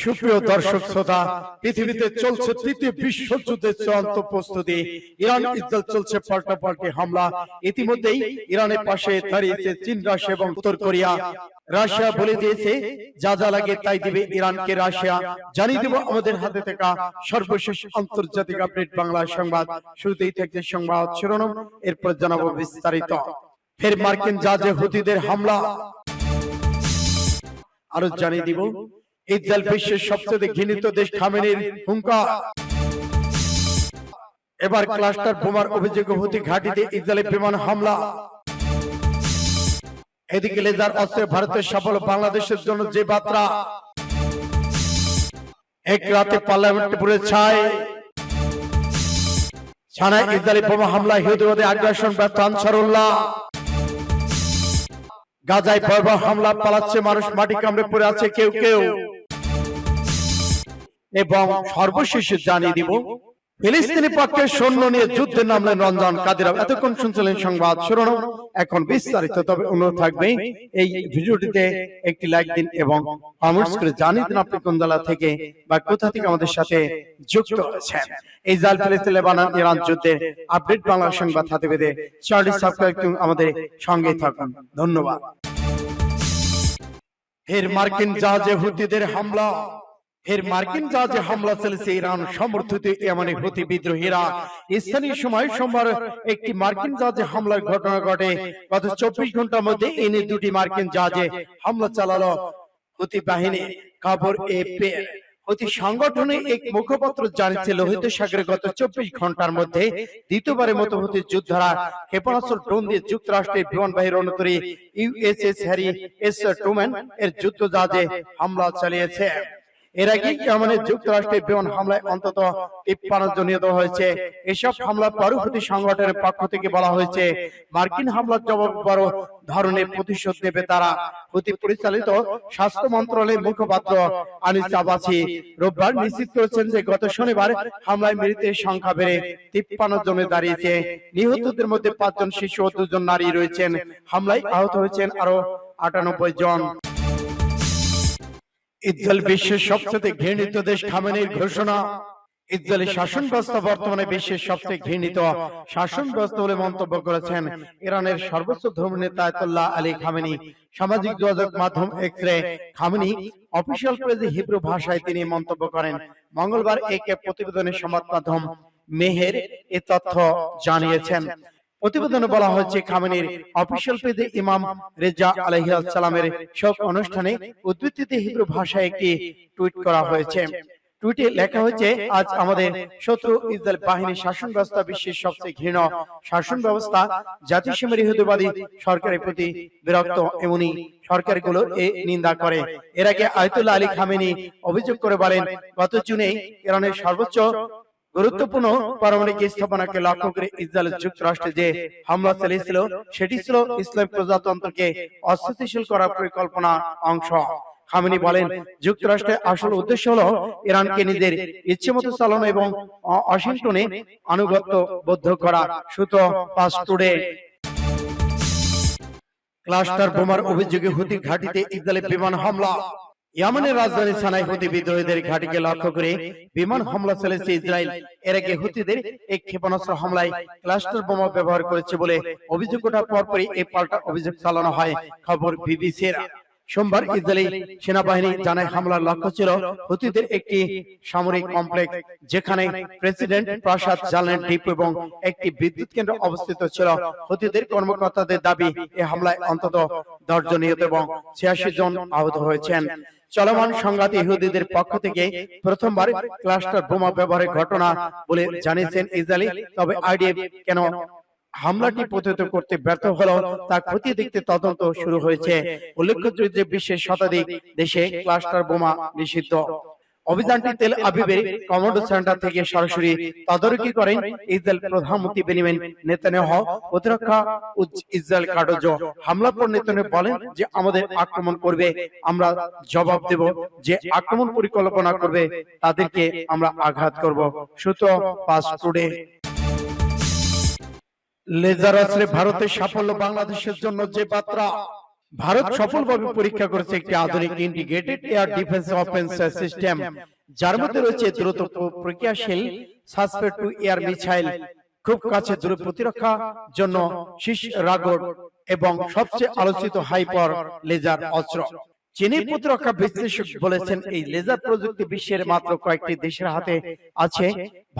সুপ্রিয় দর্শক শ্রোতা, পৃথিবীতে চলছে তৃতীয় বিশ্বযুদ্ধের চূড়ান্ত প্রস্তুতি। ইরান, ইসরায়েল চলছে পাল্টা পাল্টি হামলা। ইতিমধ্যেই ইরানের পাশে দাঁড়িয়েছে চীন, রাশিয়া এবং উত্তর কোরিয়া। রাশিয়া বলে দিয়েছে, যা যা লাগে তাই দিবে ইরানকে রাশিয়া। জানিয়ে দেব আমাদের হাতে থাকা সর্বশেষ আন্তর্জাতিক আপডেট বাংলা সংবাদ। শুরুতেই থাকছে সংবাদ শিরোনাম, এরপর জানাব বিস্তারিত। ফের মার্কিন জাহাজে হুতিদের হামলা। আরও জানিয়ে দিব ইসরায়েল বিশ্বের সবচেয়ে ঘৃণিত দেশ খামেনির হুঙ্কার এবার ক্লাস্টার বোমার অভিযোগে হুতি ঘাটিতে ইসরায়েলের বিমান হামলা। এদিকে লেজার অস্ত্রে ভারতের সাফল্য বাংলাদেশের জন্য যে বার্তা। এক রাতে পার্লামেন্টে পুরে ছায় ছানায় ইসরায়েলি বোমা হামলা হিউদিবাদে আগ্রাসন ব্যর্থ আনসারুল্লাহ গাজায় ভয়াবহ হামলা পালাচ্ছে মানুষ মাটি কামড়ে পড়ে আছে কেউ। কেউ। এবং সর্বশেষে জানিয়ে দিব ফিলিস্তিনি পক্ষে সৈন্য নিয়ে যুদ্ধে নামলেন রঞ্জন কাদিরা। এতক্ষণ শুনছিলেন সংবাদ শিরোনাম। এখন বিস্তারিত তবে অনুরোধ থাকবে এই ভিডিওটিতে একটি লাইক দিন এবং কমেন্টস করে জানিয়ে দিন আপনি কোন জেলা থেকে বা কোথা থেকে আমাদের সাথে যুক্ত আছেন এই জাল ফিলিস্তিন লেবানন ইরান যুদ্ধের আপডেট বাংলা সংবাদ হাতে বেঁধে চ্যানেলটি সাবস্ক্রাইব করুন। আমাদের সঙ্গে থাকুন। ধন্যবাদ। ফের মার্কিন জাহাজে হুতিদের হামলা ফের মার্কিন জাহাজে হামলা চলেছে ইরান। সমর্থিত এমন হুতি বিদ্রোহীরা। স্থানীয় সময় সোমবার একটি মার্কিন জাহাজে হামলার ঘটনা ঘটে। গত চব্বিশ ঘণ্টার মধ্যে এনে দুটি মার্কিন জাহাজে হামলা চালালো হুতি বাহিনী খবর এ অতি সংগঠনে এক মুখপাত্র জানিয়েছে লোহিত সাগরে গত চব্বিশ ঘণ্টার মধ্যে দ্বিতীয়বারের মতো হতে যোদ্ধারা ক্ষেপণাস্ত্র ড্রোন দিয়ে যুক্তরাষ্ট্রের বিমানবাহী রণতরী ইউএসএস হ্যারি এস টুম্যান এর যুদ্ধ জাহাজে হামলা চালিয়েছে এর আগে জার্মানির যুক্তরাষ্ট্রের বিমান হামলায় অন্তত তিপ্পান্ন জন নিহত হয়েছে। এসব হামলা পরবর্তী সংগঠনের পক্ষ থেকে বলা হয়েছে, মার্কিন হামলার জবাব বড় ধরনের প্রতিশোধ নেবে তারা। হুতি পরিচালিত স্বাস্থ্য মন্ত্রণালয়ের মুখপাত্র আনিস আবাসি রোববার নিশ্চিত করেছেন যে গত শনিবার হামলায় মৃতের সংখ্যা বেড়ে তিপ্পান্ন জনে দাঁড়িয়েছে। নিহতদের মধ্যে পাঁচজন শিশু ও দুজন নারী রয়েছেন। হামলায় আহত হয়েছেন আরও আটানব্বই জন। ইসরায়েল বিশ্বের সবচেয়ে ঘৃণিত দেশ খামেনির ঘোষণা। ইসরায়েলি শাসন ব্যবস্থা বর্তমানে বিশ্বের সবচেয়ে ঘৃণিত শাসন ব্যবস্থা বলে মন্তব্য করেছেন ইরানের সর্বোচ্চ ধর্মীয় নেতা আয়তুল্লাহ আলী খামেনি। সামাজিক যোগাযোগ মাধ্যম এক্সরে খামেনি অফিসিয়াল পেজে হিব্রু ভাষায় তিনি মন্তব্য করেন। মঙ্গলবার এক প্রতিবেদনের সংবাদ মাধ্যম মেহের এ তথ্য জানিয়েছেন। প্রতিবেদনে বলা হয়েছে, খামেনির অফিসিয়াল পেজে ইমাম রেজা আলহিয়াল সালামের শোক অনুষ্ঠানে উদ্ধৃতিতে হিব্রু ভাষায় একটি টুইট করা হয়েছে। টুইটে লেখা হয়েছে, আজ আমাদের শত্রু ইসরায়েল বাহিনী শাসন ব্যবস্থা বিশ্বের সবচেয়ে ঘৃণ শাসন ব্যবস্থা। জাতিসীমের ইহুদিবাদী সরকারের প্রতি বিরক্ত এমনই সরকারগুলো এ নিন্দা করে। এর আগে আয়তুল্লাহ আলী খামেনি অভিযোগ করে বলেন, গত জুনে ইরানের সর্বোচ্চ গুরুত্বপূর্ণ পারমাণবিক স্থাপনাকে লক্ষ্য করে ইসরায়েল যুক্তরাষ্ট্রে যে হামলা চালিয়েছিল, সেটি ছিল ইসলাম প্রজাতন্ত্রকে অস্থিতিশীল করার পরিকল্পনা অংশ। খামেনি বলেন, যুক্তরাষ্ট্রের আসল উদ্দেশ্য হলো ইরানকে নিজের ইচ্ছে মতো চালানো এবং ওয়াশিংটনে আনুগত্য বদ্ধ করা। সুতো পাস ক্লাস্টার বোমার অভিযোগে হুতি ঘাটিতে ইসরায়েলের বিমান হামলা। ইয়ামানের রাজধানী সানায় হুতি বিদ্রোহীদের ঘাটিকে লক্ষ্য করে বিমান হামলা চলেছে ইসরায়েল। এর আগে হুতিদের এক ক্ষেপণাস্ত্র হামলায় ক্লাস্টার বোমা ব্যবহার করেছে বলে অভিযোগ ওঠার পরপরই এই পাল্টা অভিযোগ চালানো হয়। খবর বিবিসির। সোমবার ইসরায়েলি সেনাবাহিনী জানায় হামলার লক্ষ্য ছিল হুতিদের একটি সামরিক কমপ্লেক্স যেখানে প্রেসিডেন্ট প্রাসাদ জ্বালানি ডিপ এবং একটি বিদ্যুৎ কেন্দ্র অবস্থিত ছিল। হুতিদের কর্মকর্তাদের দাবি এই হামলায় অন্তত দশ জন নিহত এবং ছিয়াশি জন আহত হয়েছেন চলমান সংঘাত ইহুদিদের পক্ষ থেকে প্রথমবার ক্লাস্টার বোমা ব্যবহারের ঘটনা বলে জানিয়েছেন ইসরায়েলি। তবে আইডিএফ কেন হামলাটি প্রতিহত করতে ব্যর্থ হলো, তা খতিয়ে দেখতে তদন্ত শুরু হয়েছে। উল্লেখযোগ্য যে বিশ্বের শতাধিক দেশে ক্লাস্টার বোমা নিষিদ্ধ। অভিযানটি তেল আবিবের কমান্ডো সেন্টার থেকে সরাসরি তদারকি করেন ইসরায়েল প্রধানমন্ত্রী বেনিয়ামিন নেতানিয়াহু প্রতিরক্ষা ইসরায়েল কার্ডজ হামলা পর নেতানিয়াহু বলেন যে আমাদের আক্রমণ করবে আমরা জবাব দেব যে আক্রমণ পরিকল্পনা করবে তাদেরকে আমরা আঘাত করব। সুতো পাস টুডে লেজার অস্ত্রে ভারতের সাফল্য বাংলাদেশের জন্য যে বার্তা। ভারত সফলভাবে পরীক্ষা করেছে একটি আধুনিক integrated air defence offence system যার মধ্যে রয়েছে দ্রুত প্রক্রিয়াশীল সাসপেক্ট টু এয়ার মিসাইল খুব কাছে দূর প্রতিরক্ষা জন্য শীষ রাগড এবং সবচেয়ে আলোচিত হাইপার লেজার অস্ত্র। চীনের প্রতিরক্ষা বিশ্লেষক বলেছেন এই লেজার প্রযুক্তি বিশ্বের মাত্র কয়েকটি দেশের হাতে আছে।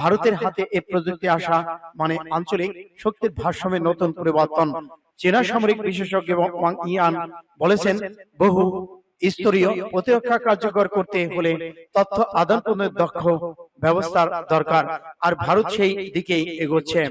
ভারতের হাতে এই প্রযুক্তি আসা মানে আঞ্চলিক শক্তির ভারসাম্যের নতুন পরিবর্তন। চীনা সামরিক বিশেষজ্ঞ এবং ইয়ান বলেছেন বহু স্তরীয় প্রতিরক্ষা কার্যকর করতে হলে তথ্য আদান প্রদানের দক্ষ ব্যবস্থার দরকার। আর ভারত সেই দিকেই এগোচ্ছে।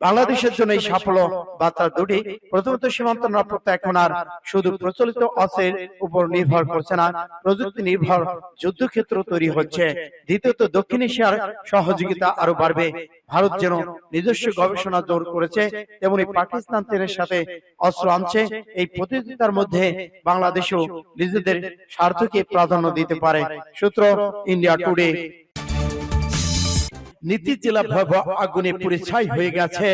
বাংলাদেশের জন্য এই সাফল্য বার্তা দুটি প্রথমত সীমান্ত নিরাপত্তা এখন আর শুধু প্রচলিত অস্ত্রের উপর নির্ভর করছে না। প্রযুক্তি নির্ভর যুদ্ধক্ষেত্র তৈরি হচ্ছে। দ্বিতীয়ত দক্ষিণ এশিয়ার সহযোগিতা আরও বাড়বে। ভারত যেন নিজস্ব গবেষণা জোর করেছে তেমনি পাকিস্তান চীনের সাথে অস্ত্র আনছে। এই প্রতিযোগিতার মধ্যে বাংলাদেশও নিজেদের স্বার্থকে প্রাধান্য দিতে পারে। সূত্র ইন্ডিয়া টুডে নীতি জেলা ভয়াবহ আগুনে পুড়ে ছাই হয়ে গেছে।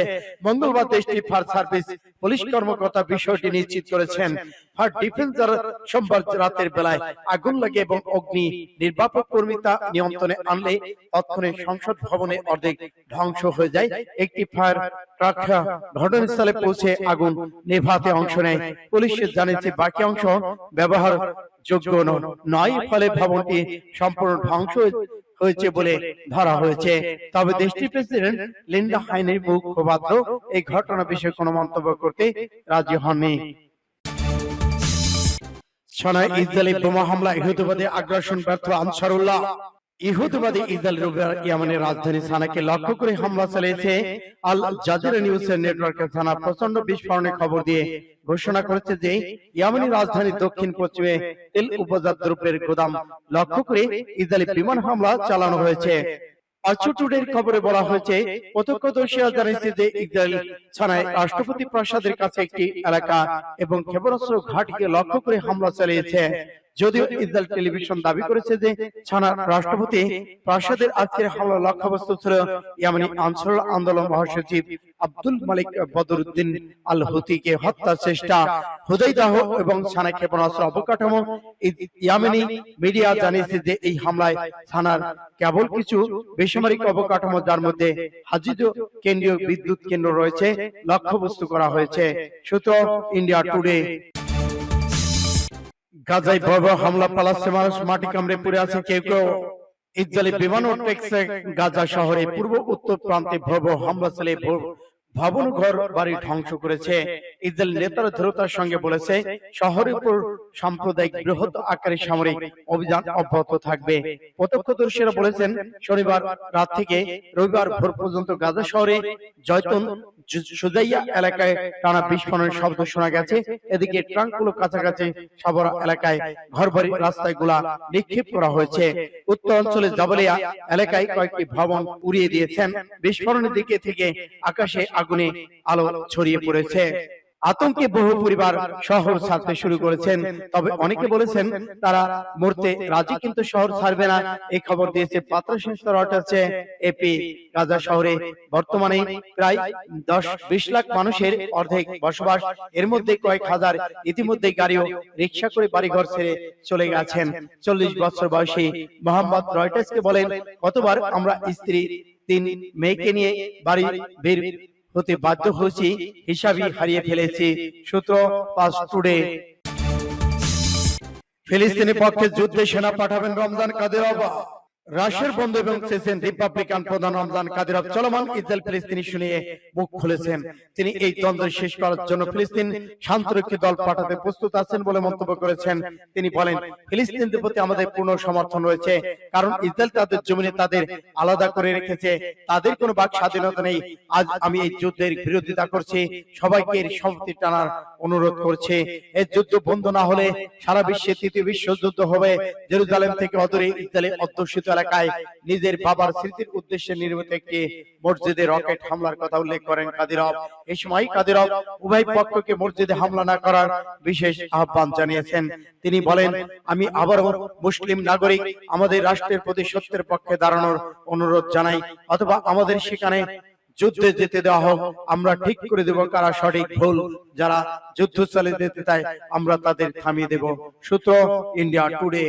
মঙ্গলবার দেশটির ফায়ার সার্ভিস পুলিশ কর্মকর্তা বিষয়টি নিশ্চিত করেছেন। ফায়ার ডিফেন্সার সোমবার রাতের বেলায় আগুন লাগে এবং অগ্নি নির্বাপক কর্মী তা নিয়ন্ত্রণে আনলে তৎক্ষণে সংসদ ভবনে অর্ধেক ধ্বংস হয়ে যায়। একটি ফায়ার ট্রাক ঘটনাস্থলে পৌঁছে আগুন নেভাতে অংশ নেয়। পুলিশ জানিয়েছে বাকি অংশ ব্যবহার যোগ্য নয়। ফলে ভবনটি সম্পূর্ণ ধ্বংস হয়েছে বলে ধরা হয়েছে। তবে দেশটির প্রেসিডেন্ট লিন্ডা হাইনের মুখপাত্র এই ঘটনা বিষয়ে কোনো মন্তব্য করতে রাজি হননি। সনায় ইসরায়েলি বোমা হামলা ইহুদিবাদী আগ্রাসন ব্যর্থ আনসারুল্লাহ। ইহুদিবাদী ইসরায়েল ইয়ামানের রাজধানী সানাকে লক্ষ্য করে হামলা চালিয়েছে আল জাজিরা নিউজের নেটওয়ার্কের প্রচণ্ড বিস্ফোরণের খবর দিয়ে ঘোষণা করেছে যে ইয়ামানি রাজধানী দক্ষিণ পশ্চিমে তেল উপজাত দ্রব্যের গোদাম লক্ষ্য করে ইসরায়েলি বিমান হামলা চালানো হয়েছে। খবরে বলা হয়েছে, প্রত্যক্ষদর্শীরা জানিয়েছে যে ইসরায়েল ছানায় রাষ্ট্রপতি প্রাসাদের কাছে একটি এলাকা এবং ক্ষেপণাস্ত্র ঘাটিকে লক্ষ্য করে হামলা চালিয়েছে। যদিও ইসরায়েল টেলিভিশন দাবি করেছে যে ছানা রাষ্ট্রপতি প্রাসাদের আজকের হামলা লক্ষ্যবস্তু ছিল ইয়ামানি আনসার আন্দোলন মহাসচিব আব্দুল মালিক বদরুদ্দিন আল হুতিকে হত্যার চেষ্টা হুদাইদাহ এবং ছানা ক্ষেপণাস্ত্র অবকাঠামো ইয়ামেনি মিডিয়া জানিয়েছে যে এই হামলায় থানার কেবল কিছু বেসামরিক অবকাঠামো যার মধ্যে হাজিজ কেন্দ্রীয় বিদ্যুৎ কেন্দ্র রয়েছে লক্ষ্যবস্তু করা হয়েছে। সূত্র ইন্ডিয়া টুডে গাজায় ভয়াবহ হামলা পালাচ্ছে মানুষ মাটি কামড়ে পড়ে আছে কেউ কেউ ইসরায়েলি বিমান ও টেক্সে গাজা শহরে পূর্ব উত্তর প্রান্তে ভয়াবহ হামলা চালিয়ে ভবন ঘর বাড়ি ধ্বংস করেছে। ইসরায়েল নেতারা দৃঢ়তার সঙ্গে বলেছে শহরের সাম্প্রদায়িক বৃহৎ আকারে সামরিক অভিযান অব্যাহত থাকবে। প্রত্যক্ষদর্শীরা বলেছেন, শনিবার রাত থেকে রবিবার ভোর পর্যন্ত গাজা শহরে জয়তুন সুজাইয়া এলাকায় টানা বিস্ফোরণের শব্দ শোনা গেছে। এদিকে ট্রাঙ্কগুলো কাছাকাছি সাবরা এলাকায় ঘরবাড়ি রাস্তায়গুলা নিক্ষেপ করা হয়েছে। উত্তর অঞ্চলে জাবালিয়া এলাকায় কয়েকটি ভবন উড়িয়ে দিয়েছেন। বিস্ফোরণের দিকে থেকে আকাশে আগুনে আলো ছড়িয়ে পড়েছে। আতঙ্কে বহু পরিবার শহর ছাড়তে শুরু করেছেন। তবে অনেকে বলেছেন, তারা মরতে রাজি কিন্তু শহর ছাড়বে না। এই খবর দিয়েছে পাত্র সংস্থা রয়টার্সে এপি গাজা শহরে। বর্তমানে প্রায় দশ বিশ লাখ মানুষের অর্ধেক বসবাস। এর মধ্যে কয়েক হাজার ইতিমধ্যে গাড়িও রিক্সা করে বাড়িঘর ছেড়ে চলে গেছেন। চল্লিশ বছর বয়সী মোহাম্মদ রয়টার্সকে বলেন কতবার আমরা স্ত্রী তিন মেয়েকে নিয়ে বাড়ি বের হতে বাধ্য হয়েছি হিসাবই হারিয়ে ফেলেছি। সূত্র পাস টুডে। ফিলিস্তিনি পক্ষে যুদ্ধে সেনা পাঠাবেন রমজান কাদেরব রাশিয়ার বন্ধু এবং চেচেন রিপাবলিকান প্রধান রমজান কাদিরভ চলমান ইসরায়েল ফিলিস্তিনি শুনিয়ে মুখ খুলেছেন। তিনি এই দ্বন্দ্ব শেষ করার জন্য ফিলিস্তিন শান্তরক্ষী দল পাঠাতে প্রস্তুত আছেন বলে মন্তব্য করেছেন। তিনি বলেন ফিলিস্তিনদের প্রতি আমাদের পূর্ণ সমর্থন রয়েছে কারণ ইসরায়েল তাদের জমিনে তাদের আলাদা করে রেখেছে। তাদের কোনো বাক স্বাধীনতা নেই। আজ আমি এই যুদ্ধের বিরোধিতা করছি। সবাইকে এর সম্মতি টানার অনুরোধ করছে। এই যুদ্ধ বন্ধ না হলে সারা বিশ্বে তৃতীয় বিশ্বযুদ্ধ হবে জেরুজালেম থেকে অদূরে ইসরায়েলের অধ্যুষিত এলাকায় নিজের বাবার স্মৃতির উদ্দেশ্যে নির্মিত একটি মসজিদে রকেট হামলার কথা উল্লেখ করেন কাদিরব এই সময় কাদিরব উভয় পক্ষকে মসজিদে হামলা না করার বিশেষ আহ্বান জানিয়েছেন। তিনি বলেন, আমি আবারও মুসলিম নাগরিক, আমাদের রাষ্ট্রের প্রতি সত্যের পক্ষে দাঁড়ানোর অনুরোধ জানাই, অথবা আমাদের সেখানে যুদ্ধে যেতে দেওয়া হোক, আমরা ঠিক করে দেব কারা সঠিক ভুল, যারা যুদ্ধ চালিয়ে যেতে চায়, আমরা তাদের থামিয়ে দেব। সূত্র ইন্ডিয়া টুডে